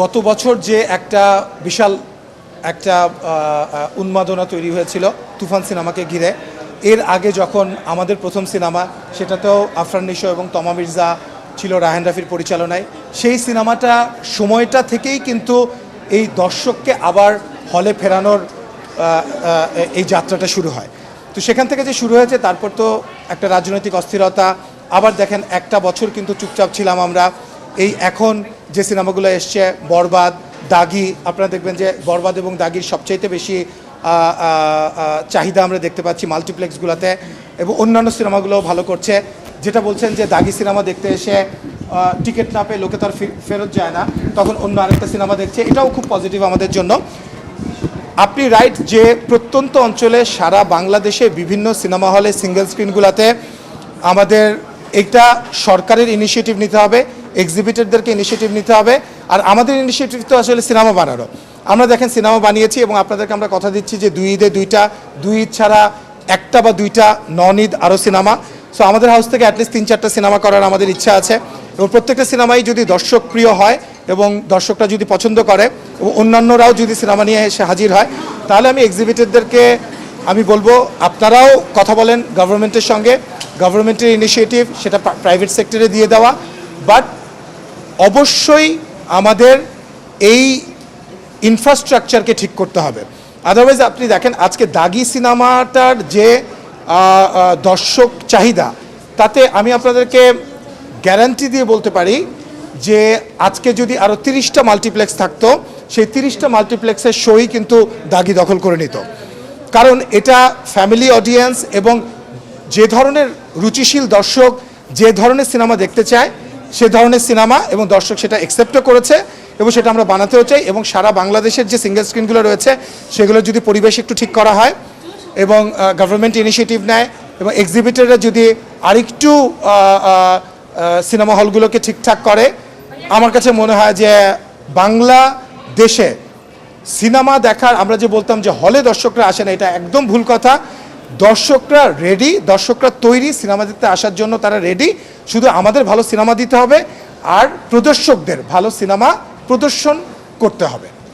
গত বছর যে একটা বিশাল একটা উন্মাদনা তৈরি হয়েছিল তুফান সিনেমাকে ঘিরে, এর আগে যখন আমাদের প্রথম সিনেমা সেটাতেও আফরান নিশো এবং তমা মির্জা ছিল রাহান রাফির পরিচালনায়, সেই সিনেমাটা সময়টা থেকেই কিন্তু এই দর্শককে আবার হলে ফেরানোর এই যাত্রাটা শুরু হয়। তো সেখান থেকে যে শুরু হয়েছে, তারপর তো একটা রাজনৈতিক অস্থিরতা, আবার দেখেন একটা বছর কিন্তু চুপচাপ ছিলাম আমরা, এই এখন যে সিনেমাগুলো এসছে, বরবাদ, দাগি, আপনারা দেখবেন যে বরবাদ এবং দাগির সবচাইতে বেশি চাহিদা আমরা দেখতে পাচ্ছি মাল্টিপ্লেক্সগুলোতে এবং অন্যান্য সিনেমাগুলোও ভালো করছে। যেটা বলছেন যে দাগি সিনেমা দেখতে এসে টিকিট না পেয়ে লোকে তার ফেরত যায় না, তখন অন্য আরেকটা সিনেমা দেখছে। এটাও খুব পজিটিভ আমাদের জন্য। আপনি রাইট যে প্রত্যন্ত অঞ্চলে সারা বাংলাদেশে বিভিন্ন সিনেমা হলে সিঙ্গেল স্ক্রিনগুলোতে আমাদের এটা সরকারের ইনিশিয়েটিভ নিতে হবে এক্সিবিটরদেরকে ইনিশিয়েটিভ নিতে হবে, আর আমাদের ইনিশিয়েটিভ তো আসলে সিনেমা বানানো। আমরা দেখেন সিনেমা বানিয়েছি এবং আপনাদেরকে আমরা কথা দিচ্ছি যে দুই ঈদে দুইটা, দুই ঈদ ছাড়া একটা বা দুইটা নন ঈদ আরও সিনেমা। সো আমাদের হাউস থেকে অ্যাটলিস্ট তিন চারটা সিনেমা করার আমাদের ইচ্ছা আছে। এবং প্রত্যেকটা সিনেমাই যদি দর্শক প্রিয় হয় এবং দর্শকরা যদি পছন্দ করে, এবং অন্যান্যরাও যদি সিনেমা নিয়ে এসে হাজির হয়, তাহলে আমি এক্সিবিটরদেরকে আমি বলব, আপনারাও কথা বলেন গভর্নমেন্টের সঙ্গে। গভর্নমেন্টের ইনিশিয়েটিভ সেটা প্রাইভেট সেক্টরে দিয়ে দেওয়া। বাট অবশ্যই আমাদের এই ইনফ্রাস্ট্রাকচারকে ঠিক করতে হবে। আদারওয়াইজ আপনি দেখেন, আজকে দাগি সিনেমাটার যে দর্শক চাহিদা, তাতে আমি আপনাদেরকে গ্যারান্টি দিয়ে বলতে পারি যে, আজকে যদি আরও তিরিশটা মাল্টিপ্লেক্স থাকতো, সেই তিরিশটা মাল্টিপ্লেক্সের শোই কিন্তু দাগি দখল করে নিত। কারণ এটা ফ্যামিলি অডিয়েন্স এবং যে ধরনের রুচিশীল দর্শক যে ধরনের সিনেমা দেখতে চায়, সে ধরনের সিনেমা এবং দর্শক সেটা অ্যাকসেপ্টও করেছে এবং সেটা আমরা বানাতেও চাই এবং সারা বাংলাদেশের যে সিঙ্গেল স্ক্রিনগুলো রয়েছে, সেগুলো যদি পরিবেশ একটু ঠিক করা হয় এবং গভর্নমেন্ট ইনিশিয়েটিভ নেয় এবং এক্সিবিটররা যদি আরেকটু সিনেমা হলগুলোকে ঠিকঠাক করে, আমার কাছে মনে হয় যে বাংলা দেশে সিনেমা দেখার, আমরা যে বলতাম যে হলে দর্শকরা আসে না, এটা একদম ভুল কথা। দর্শকরা রেডি দর্শকরা তৈরি, সিনেমা দেখতে আসার জন্য তারা রেডি শুধু আমাদের ভালো সিনেমা দিতে হবে, আর প্রদর্শকদের ভালো সিনেমা প্রদর্শন করতে হবে।